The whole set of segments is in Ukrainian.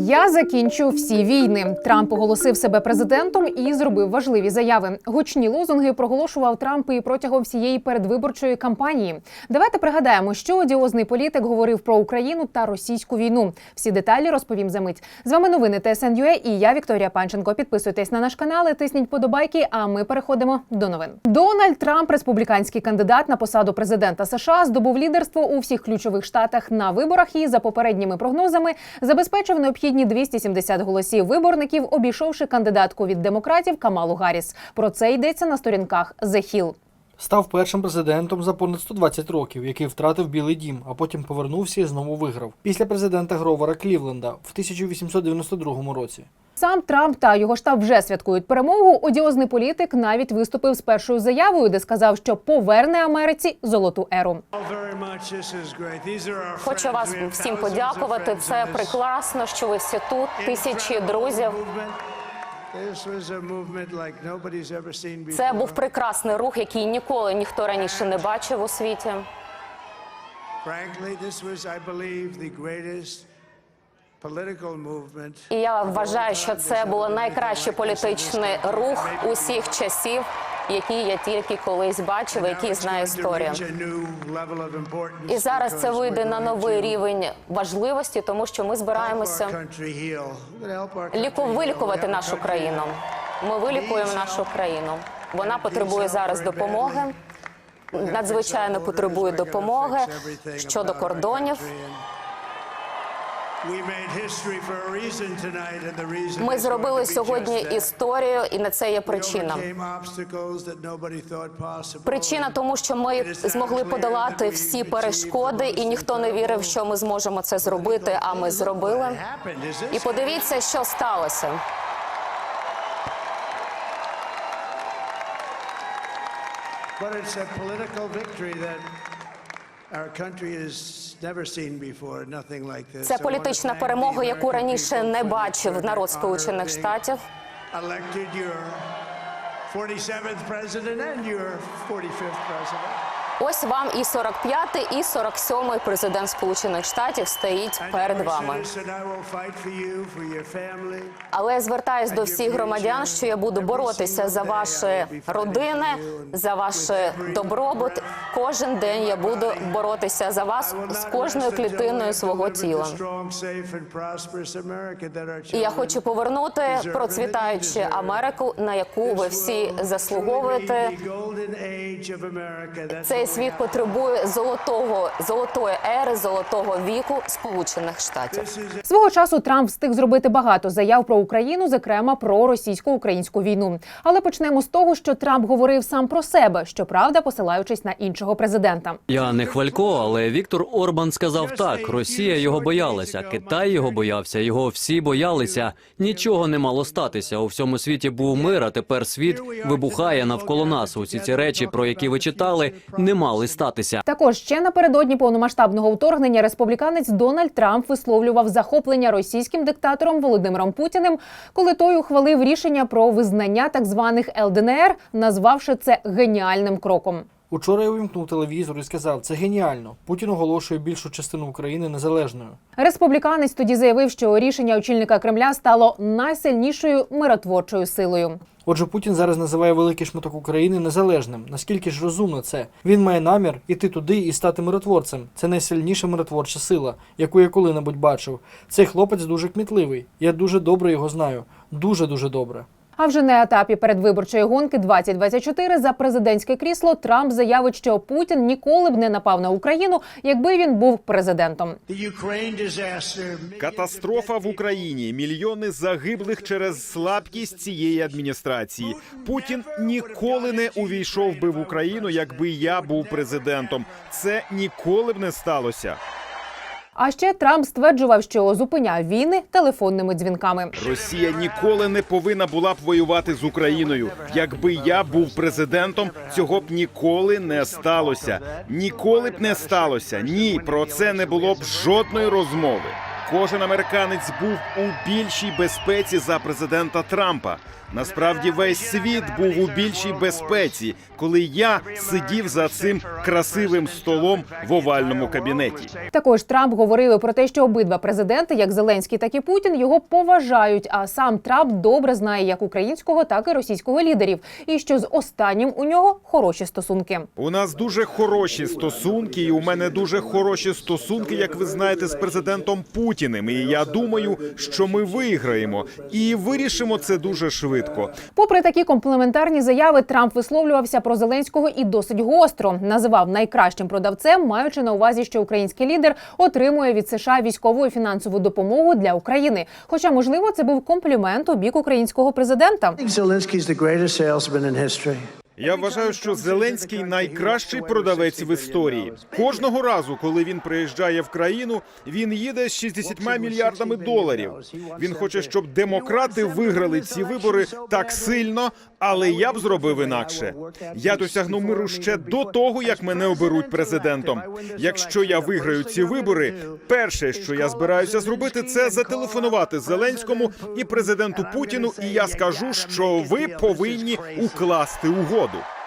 Я закінчу всі війни. Трамп оголосив себе президентом і зробив важливі заяви. Гучні лозунги проголошував Трамп і протягом всієї передвиборчої кампанії. Давайте пригадаємо, що одіозний політик говорив про Україну та російську війну. Всі деталі розповім за мить. З вами новини ТСНЮА і я Вікторія Панченко. Підписуйтесь на наш канал, тисніть подобайки. А ми переходимо до новин. Дональд Трамп, республіканський кандидат на посаду президента США, здобув лідерство у всіх ключових штатах на виборах і за попередніми прогнозами забезпечив необхідні 270 голосів виборників, обійшовши кандидатку від демократів Камалу Гарріс. Про це йдеться на сторінках The Hill. Став першим президентом за понад 120 років, який втратив Білий Дім, а потім повернувся і знову виграв. Після президента Гровера Клівленда в 1892 році. Сам Трамп та його штаб вже святкують перемогу. Одіозний політик навіть виступив з першою заявою, де сказав, що поверне Америці золоту еру. Хочу вас всім подякувати. Це прекрасно, що ви всі тут. Тисячі друзів. Це був прекрасний рух, який ніколи ніхто раніше не бачив у світі. І я вважаю, що це був найкращий політичний рух усіх часів, який я тільки колись бачив, і який знаю історію. І зараз це вийде на новий рівень важливості, тому що ми збираємося ліку вилікувати нашу країну. Ми вилікуємо нашу країну. Вона потребує зараз допомоги. Надзвичайно потребує допомоги щодо кордонів. Ми зробили сьогодні історію, і на це є причина. Причина тому, що ми змогли подолати всі перешкоди, і ніхто не вірив, що ми зможемо це зробити. А ми зробили. І подивіться, що сталося. But it's a political victory that Це політична перемога, яку раніше не бачив народ Сполучених Штатів. Elected your 47th president and your 45th president. Ось вам і 45-й, і 47-й президент Сполучених Штатів стоїть перед вами. Але я звертаюсь до всіх громадян, що я буду боротися за ваші родини, за ваш добробут. Кожен день я буду боротися за вас з кожною клітиною свого тіла. І я хочу повернути процвітаючу Америку, на яку ви всі заслуговуєте. Цей світ потребує золотого золотої ери, золотого віку Сполучених Штатів. Свого часу Трамп встиг зробити багато заяв про Україну, зокрема про російсько-українську війну. Але почнемо з того, що Трамп говорив сам про себе, щоправда, посилаючись на іншого президента. Я не хвалько, але Віктор Орбан сказав так: Росія його боялася, Китай його боявся, його всі боялися. Нічого не мало статися. У всьому світі був мир, а тепер світ вибухає навколо нас. Усі ці речі, про які ви читали, не мали статися. Також ще напередодні повномасштабного вторгнення республіканець Дональд Трамп висловлював захоплення російським диктатором Володимиром Путіним, коли той ухвалив рішення про визнання так званих ЛДНР, назвавши це геніальним кроком. Учора я увімкнув телевізор і сказав, це геніально. Путін оголошує більшу частину України незалежною. Республіканець тоді заявив, що рішення очільника Кремля стало найсильнішою миротворчою силою. Отже, Путін зараз називає великий шматок України незалежним. Наскільки ж розумно це? Він має намір іти туди і стати миротворцем. Це найсильніша миротворча сила, яку я коли-небудь бачив. Цей хлопець дуже кмітливий. Я дуже добре його знаю. Дуже дуже добре. А вже на етапі передвиборчої гонки 2024 за президентське крісло Трамп заявить, що Путін ніколи б не напав на Україну, якби він був президентом. Катастрофа в Україні, мільйони загиблих через слабкість цієї адміністрації. Путін ніколи не увійшов би в Україну, якби я був президентом. Це ніколи б не сталося. А ще Трамп стверджував, що зупиняв війни телефонними дзвінками. Росія ніколи не повинна була б воювати з Україною. Якби я був президентом, цього б ніколи не сталося. Ніколи б не сталося. Ні, про це не було б жодної розмови. Кожен американець був у більшій безпеці за президента Трампа. Насправді весь світ був у більшій безпеці, коли я сидів за цим красивим столом в овальному кабінеті. Також Трамп говорив про те, що обидва президенти, як Зеленський, так і Путін, його поважають. А сам Трамп добре знає як українського, так і російського лідерів, і що з останнім у нього хороші стосунки. У нас дуже хороші стосунки, і у мене дуже хороші стосунки, як ви знаєте, з президентом Путіним. І я думаю, що ми виграємо і вирішимо це дуже швидко. Попри такі комплементарні заяви, Трамп висловлювався про Зеленського і досить гостро називав найкращим продавцем, маючи на увазі, що український лідер отримує від США військову і фінансову допомогу для України. Хоча, можливо, це був комплімент у бік українського президента. I Я вважаю, що Зеленський найкращий продавець в історії. Кожного разу, коли він приїжджає в країну, він їде з 60 мільярдами доларів. Він хоче, щоб демократи виграли ці вибори так сильно, але я б зробив інакше. Я досягну миру ще до того, як мене оберуть президентом. Якщо я виграю ці вибори, перше, що я збираюся зробити, це зателефонувати Зеленському і президенту Путіну, і я скажу, що ви повинні укласти угоду. sábado.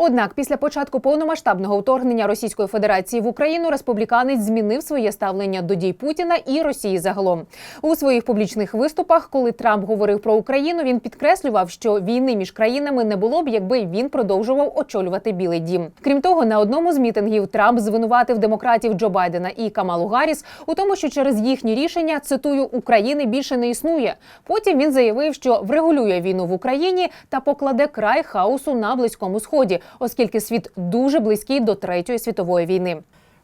Однак, після початку повномасштабного вторгнення Російської Федерації в Україну республіканець змінив своє ставлення до дій Путіна і Росії загалом. У своїх публічних виступах, коли Трамп говорив про Україну, він підкреслював, що війни між країнами не було б, якби він продовжував очолювати Білий Дім. Крім того, на одному з мітингів Трамп звинуватив демократів Джо Байдена і Камалу Гарріс у тому, що через їхні рішення цитую України більше не існує. Потім він заявив, що врегулює війну в Україні та покладе край хаосу на близькому сході, оскільки світ дуже близький до третьої світової війни.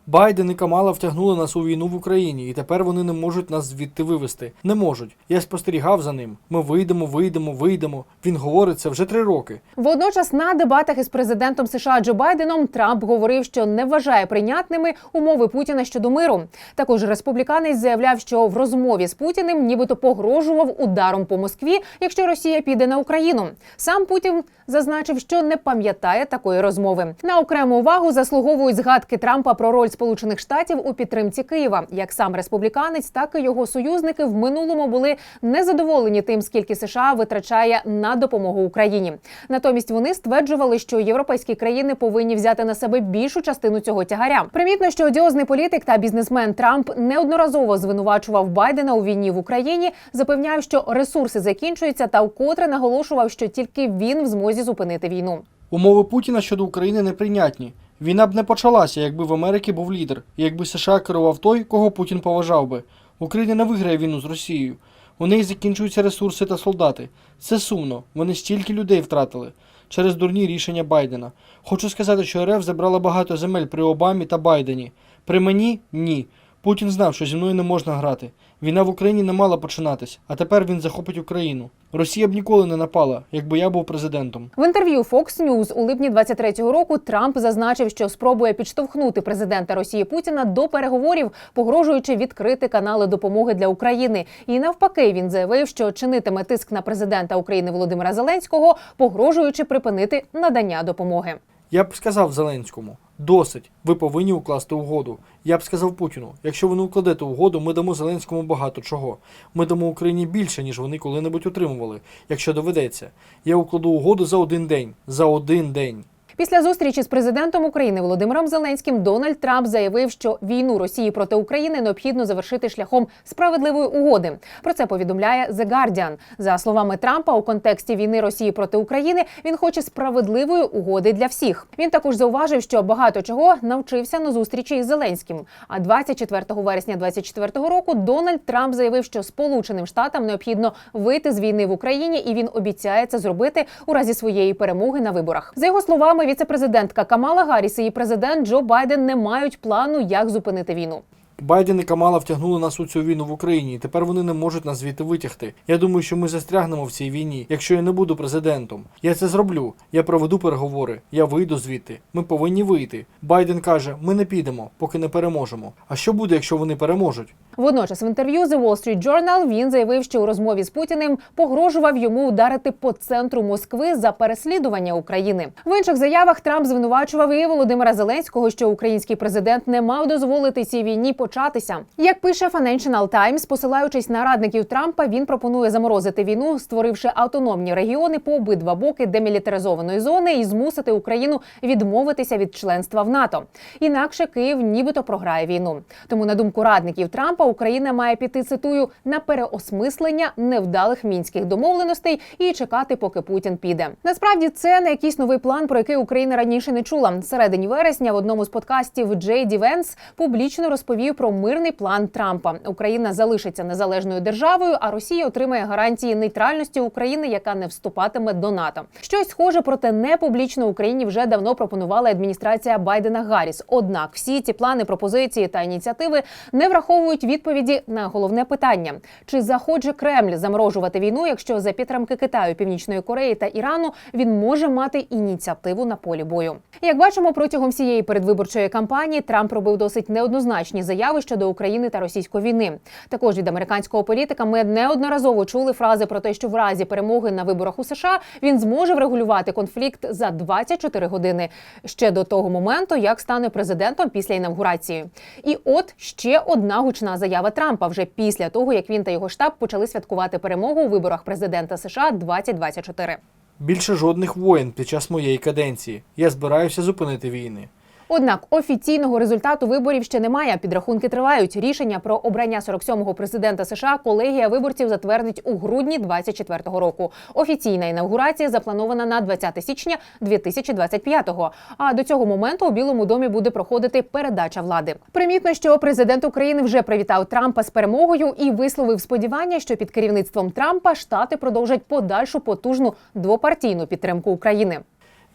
Байден і Камала втягнули нас у війну в Україні, і тепер вони не можуть нас звідти вивести. Не можуть. Я спостерігав за ним. Ми вийдемо, вийдемо, вийдемо. Він говорить це вже три роки. Водночас на дебатах із президентом США Джо Байденом Трамп говорив, що не вважає прийнятними умови Путіна щодо миру. Також республіканець заявляв, що в розмові з Путіним нібито погрожував ударом по Москві, якщо Росія піде на Україну. Сам Путін зазначив, що не пам'ятає такої розмови. На окрему увагу заслуговують згадки Трампа про роль Сполучених Штатів у підтримці Києва. Як сам республіканець, так і його союзники в минулому були незадоволені тим, скільки США витрачає на допомогу Україні. Натомість вони стверджували, що європейські країни повинні взяти на себе більшу частину цього тягаря. Примітно, що одіозний політик та бізнесмен Трамп неодноразово звинувачував Байдена у війні в Україні, запевняв, що ресурси закінчуються, та вкотре наголошував, що тільки він в змозі зупинити війну. Умови Путіна щодо України неприйнятні. Війна б не почалася, якби в Америці був лідер, і якби США керував той, кого Путін поважав би. Україна не виграє війну з Росією. У неї закінчуються ресурси та солдати. Це сумно. Вони стільки людей втратили через дурні рішення Байдена. Хочу сказати, що РФ забрала багато земель при Обамі та Байдені. При мені ні. Путін знав, що зі мною не можна грати. Війна в Україні не мала починатись, а тепер він захопить Україну. Росія б ніколи не напала, якби я був президентом. В інтерв'ю Fox News у липні 23-го року Трамп зазначив, що спробує підштовхнути президента Росії Путіна до переговорів, погрожуючи відкрити канали допомоги для України. І навпаки, він заявив, що чинитиме тиск на президента України Володимира Зеленського, погрожуючи припинити надання допомоги. Я б сказав Зеленському: досить, ви повинні укласти угоду. Я б сказав Путіну: якщо ви не укладете угоду, ми дамо Зеленському багато чого. Ми дамо Україні більше, ніж вони коли-небудь отримували. Якщо доведеться, я укладу угоду за один день. За один день. Після зустрічі з президентом України Володимиром Зеленським Дональд Трамп заявив, що війну Росії проти України необхідно завершити шляхом справедливої угоди. Про це повідомляє The Guardian. За словами Трампа, у контексті війни Росії проти України він хоче справедливої угоди для всіх. Він також зауважив, що багато чого навчився на зустрічі із Зеленським. А 24 вересня 2024 року Дональд Трамп заявив, що Сполученим Штатам необхідно вийти з війни в Україні, і він обіцяє це зробити у разі своєї перемоги на виборах. За його словами, віцепрезидентка Камала Гарріс і президент Джо Байден не мають плану, як зупинити війну. Байден і Камала втягнули нас у цю війну в Україні, і тепер вони не можуть нас звідти витягти. Я думаю, що ми застрягнемо в цій війні, якщо я не буду президентом. Я це зроблю. Я проведу переговори. Я вийду звідти. Ми повинні вийти. Байден каже: ми не підемо, поки не переможемо. А що буде, якщо вони переможуть? Водночас, в інтерв'ю The Wall Street Journal він заявив, що у розмові з Путіним погрожував йому ударити по центру Москви за переслідування України. В інших заявах Трамп звинувачував і Володимира Зеленського, що український президент не мав дозволити цій війні початися. Як пише Financial Times, посилаючись на радників Трампа, він пропонує заморозити війну, створивши автономні регіони по обидва боки демілітаризованої зони і змусити Україну відмовитися від членства в НАТО. Інакше Київ нібито програє війну. Тому, на думку радників Трампа, Україна має піти цитую на переосмислення невдалих мінських домовленостей і чекати, поки Путін піде. Насправді це не якийсь новий план, про який Україна раніше не чула. Середині вересня в одному з подкастів Джей Ді Венс публічно розповів про мирний план Трампа. Україна залишиться незалежною державою, а Росія отримає гарантії нейтральності України, яка не вступатиме до НАТО. Щось схоже, проте не публічно Україні вже давно пропонувала адміністрація Байдена Гарріс. Однак всі ці плани, пропозиції та ініціативи не враховують відповіді на головне питання: чи захоче Кремль заморожувати війну, якщо за підтримки Китаю, Північної Кореї та Ірану він може мати ініціативу на полі бою? Як бачимо, протягом всієї передвиборчої кампанії Трамп робив досить неоднозначні заяви щодо України та російської війни. Також від американського політика ми неодноразово чули фрази про те, що в разі перемоги на виборах у США він зможе врегулювати конфлікт за 24 години ще до того моменту, як стане президентом після інавгурації. І от ще одна гучна заява Трампа вже після того, як він та його штаб почали святкувати перемогу у виборах президента США 2024. Більше жодних воєн під час моєї каденції. Я збираюся зупинити війни. Однак офіційного результату виборів ще немає. Підрахунки тривають. Рішення про обрання 47-го президента США колегія виборців затвердить у грудні 24-го року. Офіційна інавгурація запланована на 20 січня 2025-го. А до цього моменту у Білому домі буде проходити передача влади. Примітно, що президент України вже привітав Трампа з перемогою і висловив сподівання, що під керівництвом Трампа штати продовжать подальшу потужну двопартійну підтримку України.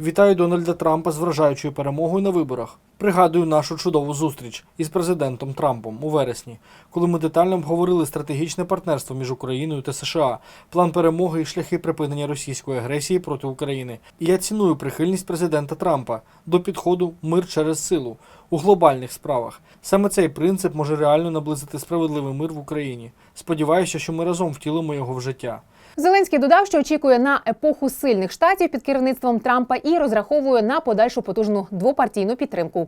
Вітаю Дональда Трампа з вражаючою перемогою на виборах. Пригадую нашу чудову зустріч із президентом Трампом у вересні, коли ми детально обговорили стратегічне партнерство між Україною та США, план перемоги і шляхи припинення російської агресії проти України. І я ціную прихильність президента Трампа до підходу мир через силу у глобальних справах. Саме цей принцип може реально наблизити справедливий мир в Україні. Сподіваюся, що ми разом втілимо його в життя. Зеленський додав, що очікує на епоху сильних штатів під керівництвом Трампа і розраховує на подальшу потужну двопартійну підтримку.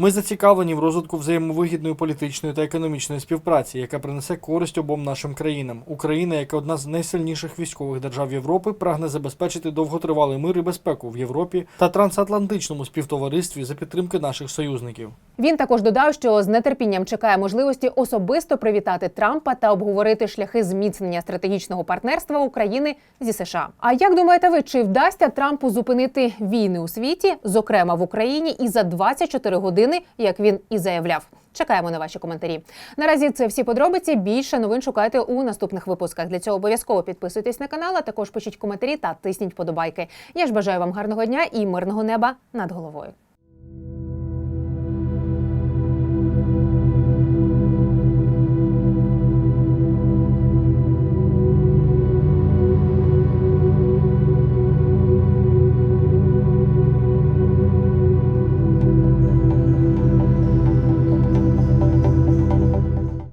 Ми зацікавлені в розвитку взаємовигідної політичної та економічної співпраці, яка принесе користь обом нашим країнам. Україна, як одна з найсильніших військових держав Європи, прагне забезпечити довготривалий мир і безпеку в Європі та трансатлантичному співтоваристві за підтримки наших союзників. Він також додав, що з нетерпінням чекає можливості особисто привітати Трампа та обговорити шляхи зміцнення стратегічного партнерства України зі США. А як думаєте ви, чи вдасться Трампу зупинити війни у світі, зокрема в Україні, і за 24 години, як він і заявляв? Чекаємо на ваші коментарі. Наразі це всі подробиці. Більше новин шукайте у наступних випусках. Для цього обов'язково підписуйтесь на канал, а також пишіть коментарі та тисніть вподобайки. Я ж бажаю вам гарного дня і мирного неба над головою.